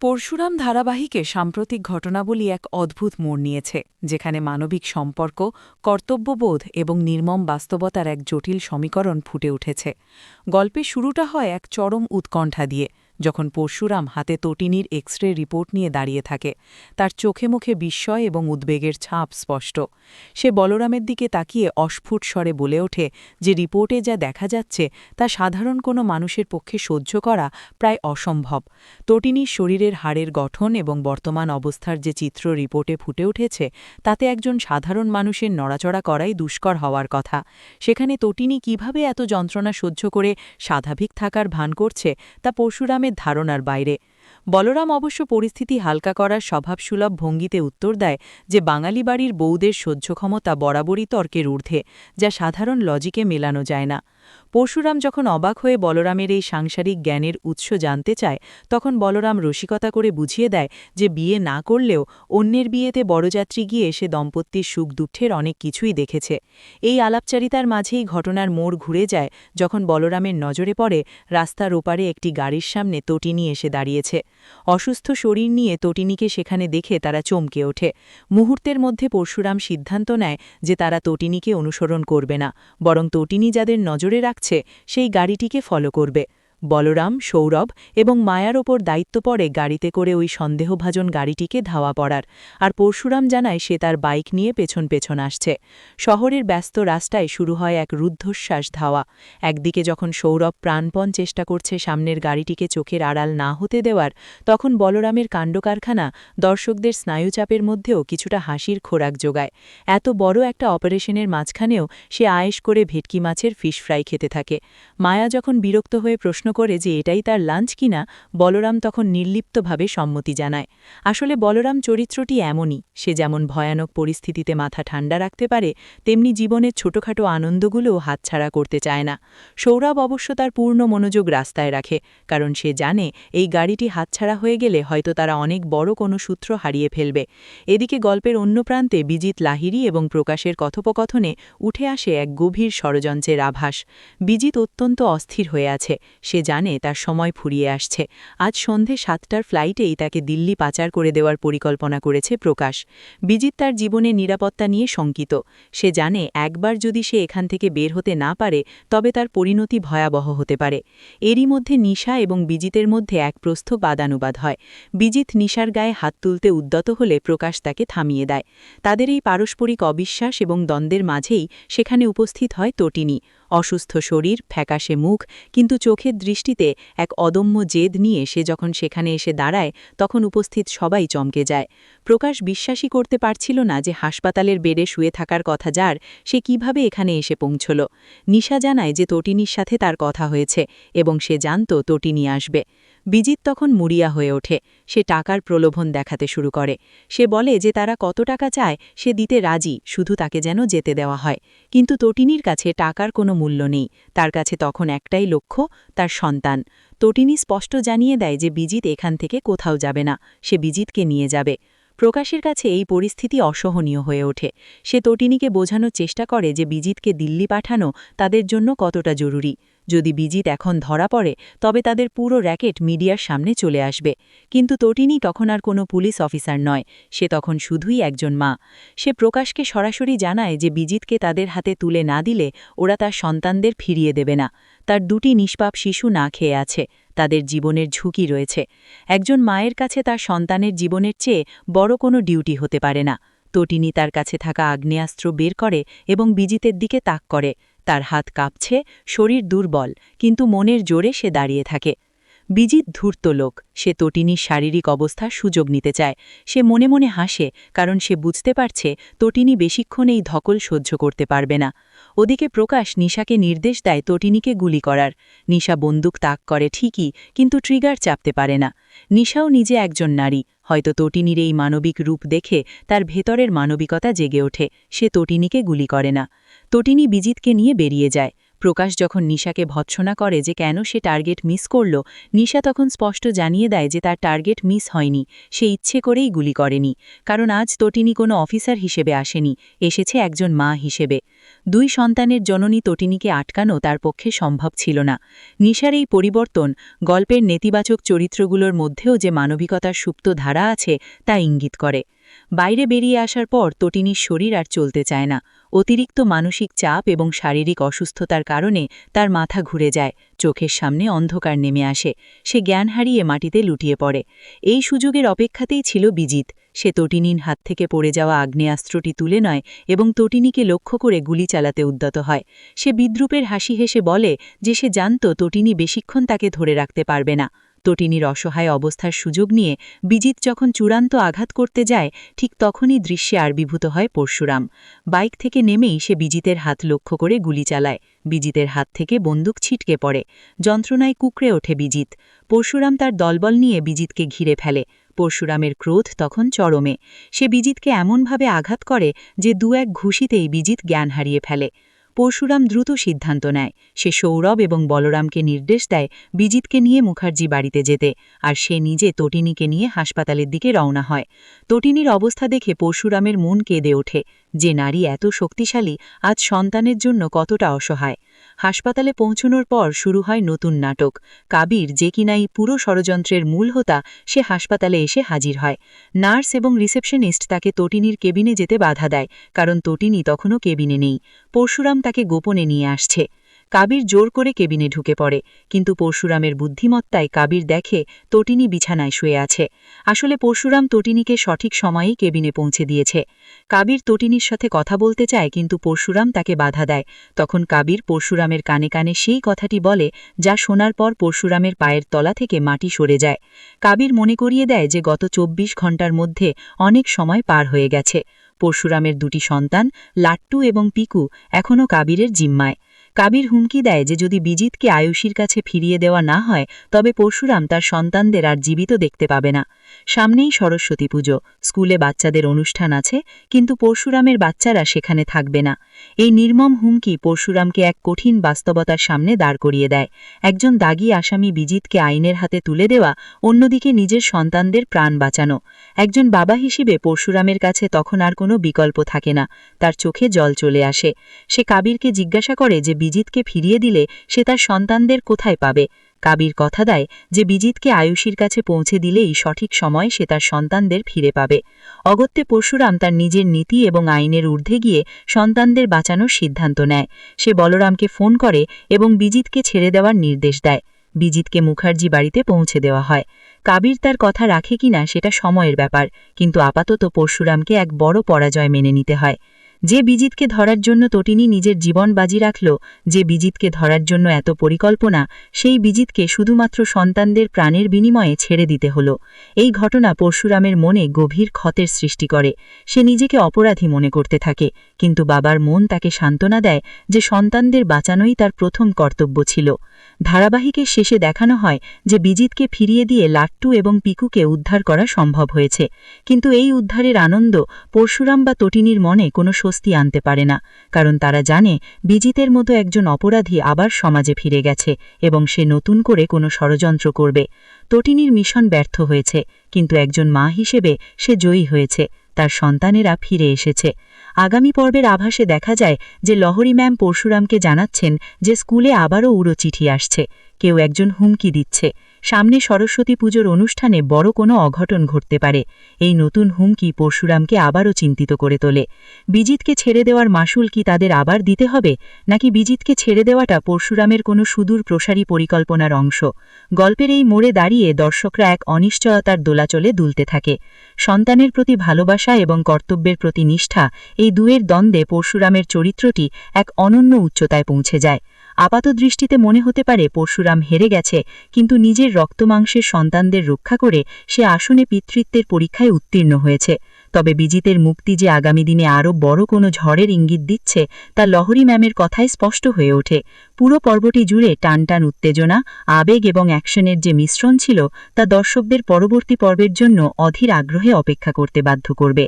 পরশুরাম ধারাবাহিকে সাম্প্রতিক ঘটনাবলী এক অদ্ভুত মোড় নিয়েছে, যেখানে মানবিক সম্পর্ক, কর্তব্যবোধ এবং নির্মম বাস্তবতার এক জটিল সমীকরণ ফুটে উঠেছে। গল্পে শুরুটা হয় এক চরম উৎকণ্ঠা দিয়ে যখন পরশুরাম হাতে তটিনীর এক্স রে রিপোর্ট নিয়ে দাঁড়িয়ে থাকে, তার চোখে মুখে বিস্ময় এবং উদ্বেগের ছাপ স্পষ্ট। সে বলরামের দিকে তাকিয়ে অস্ফুট স্বরে বলে ওঠে যে রিপোর্টে যা দেখা যাচ্ছে তা সাধারণ কোনো মানুষের পক্ষে সহ্য করা প্রায় অসম্ভব। তটিনীর শরীরের হাড়ের গঠন এবং বর্তমান অবস্থার যে চিত্র রিপোর্টে ফুটে উঠেছে, তাতে একজন সাধারণ মানুষের নড়াচড়া করাই দুষ্কর হওয়ার কথা। সেখানে তটিনী কীভাবে এত যন্ত্রণা সহ্য করে স্বাভাবিক থাকার ভান করছে, তা পরশুরামের ধারণার বাইরে। বলরাম অবশ্য পরিস্থিতি হালকা করার স্বভাবসুলভ ভঙ্গিতে উত্তর দেয় যে, বাঙালি বাড়ির বৌদের সহ্য ক্ষমতা বরাবরই তর্কের ঊর্ধ্বে, যা সাধারণ লজিকে মেলানো যায় না। পরশুরাম যখন অবাক হয়ে বলরামের এই সাংসারিক জ্ঞানের উৎস জানতে চায়, তখন বলরাম রসিকতা করে বুঝিয়ে দেয় যে বিয়ে না করলেও অন্যের বিয়েতে বড়যাত্রী গিয়ে সে দম্পতির সুখ দুঃখের অনেক কিছুই দেখেছে। এই আলাপচারিতার মাঝেই ঘটনার মোড় ঘুরে যায় যখন বলরামের নজরে পড়ে, রাস্তার ওপারে একটি গাড়ির সামনে তটিনী এসে দাঁড়িয়েছে। অসুস্থ শরীর নিয়ে তটিনীকে সেখানে দেখে তারা চমকে ওঠে। মুহূর্তের মধ্যে পরশুরাম সিদ্ধান্ত নেয় যে তারা তটিনীকে অনুসরণ করবে না, বরং তটিনী যাদের নজরে রাখছে সেই গাড়িটিকে ফলো করবে। বলরাম, সৌরভ এবং মায়ার ওপর দায়িত্ব পড়ে গাড়িতে করে ওই সন্দেহভাজন গাড়িটিকে ধাওয়া পড়ার। আর পরশুরাম জানায় সে তার বাইক নিয়ে পেছন পেছন আসছে। শহরের ব্যস্ত রাস্তায় শুরু হয় এক রুদ্ধশ্বাস ধাওয়া। একদিকে যখন সৌরভ প্রাণপণ চেষ্টা করছে সামনের গাড়িটিকে চোখের আড়াল না হতে দেওয়ার, তখন বলরামের কাণ্ডকারখানা দর্শকদের স্নায়ুচাপের মধ্যেও কিছুটা হাসির খোরাক যোগায়। এত বড় একটা অপারেশনের মাঝখানেও সে আয়েশ করে ভেটকি মাছের ফিশ ফ্রাই খেতে থাকে। মায়া যখন বিরক্ত হয়ে প্রশ্ন করে যে এটাই তার লাঞ্চ কিনা, বলরাম তখন নির্লিপ্তভাবে সম্মতি জানায়। আসলে বলরাম চরিত্রটি এমনই, সে যেমন ভয়ানক পরিস্থিতিতে মাথা ঠান্ডা রাখতে পারে, তেমনি জীবনের ছোটখাটো আনন্দগুলোও হাতছাড়া করতে চায় না। সৌরভ অবশ্য তার পূর্ণ মনোযোগ রাস্তায় রাখে, কারণ সে জানে এই গাড়িটি হাতছাড়া হয়ে গেলে হয়তো তারা অনেক বড় কোনো সূত্র হারিয়ে ফেলবে। এদিকে গল্পের অন্য প্রান্তে বিজিত লাহিরি এবং প্রকাশের কথোপকথনে উঠে আসে এক গভীর ষড়যন্ত্রের আভাস। বিজিত অত্যন্ত অস্থির হয়ে আছে, সে সে জানে তার সময় ফুরিয়ে আসছে। আজ সন্ধে সাতটার ফ্লাইটেই তাকে দিল্লি পাচার করে দেওয়ার পরিকল্পনা করেছে প্রকাশ। বিজিত তার জীবনে নিরাপত্তা নিয়ে শঙ্কিত। সে জানে একবার যদি সে এখান থেকে বের হতে না পারে, তবে তার পরিণতি ভয়াবহ হতে পারে। এরই মধ্যে নিশা এবং বিজিতের মধ্যে এক প্রস্থ বাদানুবাদ হয়। বিজিত নিশার গায়ে হাত তুলতে উদ্যত হলে প্রকাশ তাকে থামিয়ে দেয়। তাদের এই পারস্পরিক অবিশ্বাস এবং দ্বন্দ্বের মাঝেই সেখানে উপস্থিত হয় তটিনী। অসুস্থ শরীর, ফ্যাকাশে মুখ, কিন্তু চোখের দৃষ্টিতে এক অদম্য জেদ নিয়ে সে যখন সেখানে এসে দাঁড়ায়, তখন উপস্থিত সবাই চমকে যায়। প্রকাশ বিশ্বাসই করতে পারছিল না যে হাসপাতালের বেডে শুয়ে থাকার কথা যার, সে কীভাবে এখানে এসে পৌঁছল। নিশা জানায় যে তটিনীর সাথে তার কথা হয়েছে এবং সে জানত তটিনী আসবে। বিজিত তখন মুড়িয়া হয়ে ওঠে। সে টাকার প্রলোভন দেখাতে শুরু করে। সে বলে যে তারা কত টাকা চায়, সে দিতে রাজি, শুধু তাকে যেন যেতে দেওয়া হয়। কিন্তু তটিনীর কাছে টাকার কোনো মূল্য নেই। তার কাছে তখন একটাই লক্ষ্য, তার সন্তান। তটিনী স্পষ্ট জানিয়ে দেয় যে বিজিত এখান থেকে কোথাও যাবে না, সে বিজিতকে নিয়ে যাবে। প্রকাশের কাছে এই পরিস্থিতি অসহনীয় হয়ে ওঠে। সে তটিনীকে বোঝানোর চেষ্টা করে যে বিজিতকে দিল্লি পাঠানো তাদের জন্য কতটা জরুরি। যদি বিজিত এখন ধরা পড়ে, তবে তাদের পুরো র্যাকেট মিডিয়ার সামনে চলে আসবে। কিন্তু তটিনী তখন আর কোনো পুলিশ অফিসার নয়, সে তখন শুধুই একজন মা। সে প্রকাশকে সরাসরি জানায় যে বিজিতকে তাদের হাতে তুলে না দিলে ওরা তার সন্তানদের ফিরিয়ে দেবে না। তার দুটি নিষ্পাপ শিশু না খেয়ে আছে, তাদের জীবনের ঝুঁকি রয়েছে। একজন মায়ের কাছে তার সন্তানের জীবনের চেয়ে বড় কোনো ডিউটি হতে পারে না। তটিনী তার কাছে থাকা আগ্নেয়াস্ত্র বের করে এবং বিজিতের দিকে তাক করে। তার হাত কাঁপছে, শরীর দুর্বল, কিন্তু মনের জোরে সে দাঁড়িয়ে থাকে। বিজিত ধূর্ত লোক, সে তটিনীর শারীরিক অবস্থা সুযোগ নিতে চায়। সে মনে মনে হাসে, কারণ সে বুঝতে পারছে, তটিনী বেশিক্ষণ এই ধকল সহ্য করতে পারবে না। ওদিকে প্রকাশ নিশাকে নির্দেশ দেয় তটিনীকে গুলি করার। নিশা বন্দুক তাক করে ঠিকই, কিন্তু ট্রিগার চাপতে পারে না। নিশাও নিজে একজন নারী। হয়তো তটিনীর এই মানবিক রূপ দেখে তার ভেতরের মানবিকতা জেগে ওঠে, সে তটিনীকে গুলি করে না। তটিনী বিজিতকে নিয়ে বেরিয়ে যায়। প্রকাশ যখন নিশাকে ভৎসনা করে যে কেন সে টার্গেট মিস করল, নিশা তখন স্পষ্ট জানিয়ে দেয় যে তার টার্গেট মিস হয়নি, সে ইচ্ছে করেই গুলি করেনি, কারণ আজ তটিনী কোনো অফিসার হিসেবে আসেনি, এসেছে একজন মা হিসেবে। দুই সন্তানের জননী তটিনীকে আটকানো তার পক্ষে সম্ভব ছিল না। নিশার এই পরিবর্তন গল্পের নেতিবাচক চরিত্রগুলোর মধ্যেও যে মানবিকতার সুপ্ত ধারা আছে তা ইঙ্গিত করে। বাইরে বেরিয়ে আসার পর তটিনীর শরীর আর চলতে চায় না। অতিরিক্ত মানসিক চাপ এবং শারীরিক অসুস্থতার কারণে তার মাথা ঘুরে যায়, চোখের সামনে অন্ধকার নেমে আসে। সে জ্ঞান হারিয়ে মাটিতে লুটিয়ে পড়ে। এই সুযোগের অপেক্ষাতেই ছিল বিজিত। সে তটিনীর হাত থেকে পড়ে যাওয়া আগ্নেয়াস্ত্রটি তুলে নয় এবং তটিনীকে লক্ষ্য করে গুলি চালাতে উদ্যত হয়। সে বিদ্রুপের হাসি হেসে বলে যে সে জানত তটিনী বেশিক্ষণ তাকে ধরে রাখতে পারবে না। তটিনীর অসহায় অবস্থার সুযোগ নিয়ে বিজিত যখন চূড়ান্ত আঘাত করতে যায়, ঠিক তখনই দৃশ্যে আবির্ভূত হয় পরশুরাম। বাইক থেকে নেমেই সে বিজিতের হাত লক্ষ্য করে গুলি চালায়। বিজিতের হাত থেকে বন্দুক ছিটকে পড়ে। যন্ত্রণায় কুকড়ে ওঠে বিজিত। পরশুরাম তার দলবল নিয়ে বিজিতকে ঘিরে ফেলে। পরশুরামের ক্রোধ তখন চরমে। সে বিজিতকে এমনভাবে আঘাত করে যে দু এক ঘুষিতেই বিজিত জ্ঞান হারিয়ে ফেলে। পরশুরাম দ্রুত সিদ্ধান্ত নেয়। সে সৌরভ এবং বলরামকে নির্দেশ দেয় বিজিতকে নিয়ে মুখার্জি বাড়িতে যেতে আর সে নিজে তটিনীকে নিয়ে হাসপাতালের দিকে রওনা হয়। তটিনীর অবস্থা দেখে পরশুরামের মন কেঁদে ওঠে যে নারী এত শক্তিশালী, আজ সন্তানের জন্য কতটা অসহায়। হাসপাতালে পৌঁছনোর পর শুরু হয় নতুন নাটক। কাবির যে কিনা এই পুরো ষড়যন্ত্রের মূল হোতা, সে হাসপাতালে এসে হাজির হয়। নার্স এবং রিসেপশনিস্ট তাকে তটিনীর কেবিনে যেতে বাধা দেয়, কারণ তটিনী তখনও কেবিনে নেই। পরশুরাম তাকে গোপনে নিয়ে আসছে। কাবির জোর করে কেবিনে ঢুকে পড়ে, কিন্তু পরশুরামের বুদ্ধিমত্তায় কাবির দেখে তটিনী বিছানায় শুয়ে আছে। আসলে পরশুরাম তটিনীকে সঠিক সময়েই কেবিনে পৌঁছে দিয়েছে। কাবির তটিনীর সাথে কথা বলতে চায়, কিন্তু পরশুরাম তাকে বাধা দেয়। তখন কাবির পরশুরামের কানে কানে সেই কথাটি বলে, যা শোনার পর পরশুরামের পায়ের তলা থেকে মাটি সরে যায়। কাবির মনে করিয়ে দেয় যে গত চব্বিশ ঘণ্টার মধ্যে অনেক সময় পার হয়ে গেছে। পরশুরামের দুটি সন্তান, লাট্টু এবং পিকু, এখনও কাবিরের জিম্মায়। কাবির হুমকি দেয় যে যদি বিজিতকে আয়ুষীর কাছে ফিরিয়ে দেওয়া না হয়, তবে পরশুরাম তার সন্তানদের আর জীবিত দেখতে পাবে না। সামনেই সরস্বতী পুজো, স্কুলে বাচ্চাদের অনুষ্ঠান আছে, কিন্তু পরশুরামের বাচ্চারা সেখানে থাকবে না। এই নির্মম হুমকি পরশুরামকে এক কঠিন বাস্তবতার সামনে দাঁড় করিয়ে দেয়। একজন দাগি আসামি বিজিতকে আইনের হাতে তুলে দেওয়া, অন্যদিকে নিজের সন্তানদের প্রাণ বাঁচানো। একজন বাবা হিসেবে পরশুরামের কাছে তখন আর কোনো বিকল্প থাকে না, তার চোখে জল চলে আসে। সে কাবিরকে জিজ্ঞাসা করে যে বিজিতকে ফিরিয়ে দিলে সে তার সন্তানদের কোথায় পাবে? কাবির কথা দেয় যে বিজিতকে আয়ুষীর কাছে পৌঁছে দিলেই সঠিক সময় সে তার সন্তানদের ফিরে পাবে। অগত্যে পরশুরাম তার নিজের নীতি এবং আইনের ঊর্ধ্বে গিয়ে সন্তানদের বাঁচানোর সিদ্ধান্ত নেয়। সে বলরামকে ফোন করে এবং বিজিতকে ছেড়ে দেওয়ার নির্দেশ দেয়। বিজিতকে মুখার্জি বাড়িতে পৌঁছে দেওয়া হয়। কাবির তার কথা রাখে কিনা সেটা সময়ের ব্যাপার, কিন্তু আপাতত পরশুরামকে এক বড় পরাজয় মেনে নিতে হয়। যে বিজিতকে ধরার জন্য তটিনী নিজের জীবন বাজি রাখল, যে বিজিতকে ধরার জন্য এত পরিকল্পনা, সেই বিজিতকে শুধুমাত্র সন্তানদের প্রাণের বিনিময়ে ছেড়ে দিতে হল। এই ঘটনা পরশুরামের মনে গভীর ক্ষতের সৃষ্টি করে। সে নিজেকে অপরাধী মনে করতে থাকে, কিন্তু বাবার মন তাকে সান্ত্বনা দেয় যে সন্তানদের বাঁচানোই তার প্রথম কর্তব্য ছিল। ধারাবাহিকের শেষে দেখানো হয় যে বিজিতকে ফিরিয়ে দিয়ে লাট্টু এবং পিকুকে উদ্ধার করা সম্ভব হয়েছে। কিন্তু এই উদ্ধারের আনন্দ পরশুরাম বা তটিনীর মনে কোনো স্বস্তি আনতে পারে না, কারণ তারা জানে বিজিতের মতো একজন অপরাধী আবার সমাজে ফিরে গেছে এবং সে নতুন করে কোনো ষড়যন্ত্র করবে। তটিনীর মিশন ব্যর্থ হয়েছে, কিন্তু একজন মা হিসেবে সে জয়ী হয়েছে, তার সন্তানেরা ফিরে এসেছে। আগামী পর্বের আভাসে দেখা যায় যে লহরী ম্যাম পরশুরামকে জানাচ্ছেন যে স্কুলে আবারও উড়ো চিঠি আসছে, কেউ একজন হুমকি দিচ্ছে। সামনে সরস্বতী পুজোর অনুষ্ঠানে বড় কোনো অঘটন ঘটতে পারে। এই নতুন হুমকি পরশুরামকে আবারও চিন্তিত করে তোলে। বিজিতকে ছেড়ে দেওয়ার মাসুল কি তাদের আবার দিতে হবে? নাকি বিজিতকে ছেড়ে দেওয়াটা পরশুরামের কোনো সুদূর প্রসারী পরিকল্পনার অংশ? গল্পের এই মোড়ে দাঁড়িয়ে দর্শকরা এক অনিশ্চয়তার দোলাচলে দুলতে থাকে। সন্তানের প্রতি ভালোবাসা এবং কর্তব্যের প্রতি নিষ্ঠা, এই দুয়ের দ্বন্দ্বে পরশুরামের চরিত্রটি এক অনন্য উচ্চতায় পৌঁছে যায়। আপাতদৃষ্টিতে মনে হতে পারে পরশুরাম হেরে গেছে, কিন্তু নিজের রক্তমাংসের সন্তানদের রক্ষা করে সে আসনে পিতৃত্বের পরীক্ষায় উত্তীর্ণ হয়েছে। তবে বিজিতের মুক্তি যে আগামী দিনে আরও বড় কোনো ঝড়ের ইঙ্গিত দিচ্ছে, তা লহরী ম্যামের কথায় স্পষ্ট হয়ে ওঠে। পুরো পর্বটি জুড়ে টানটান উত্তেজনা, আবেগ এবং অ্যাকশনের যে মিশ্রণ ছিল, তা দর্শকদের পরবর্তী পর্বের জন্য অধীর আগ্রহে অপেক্ষা করতে বাধ্য করবে।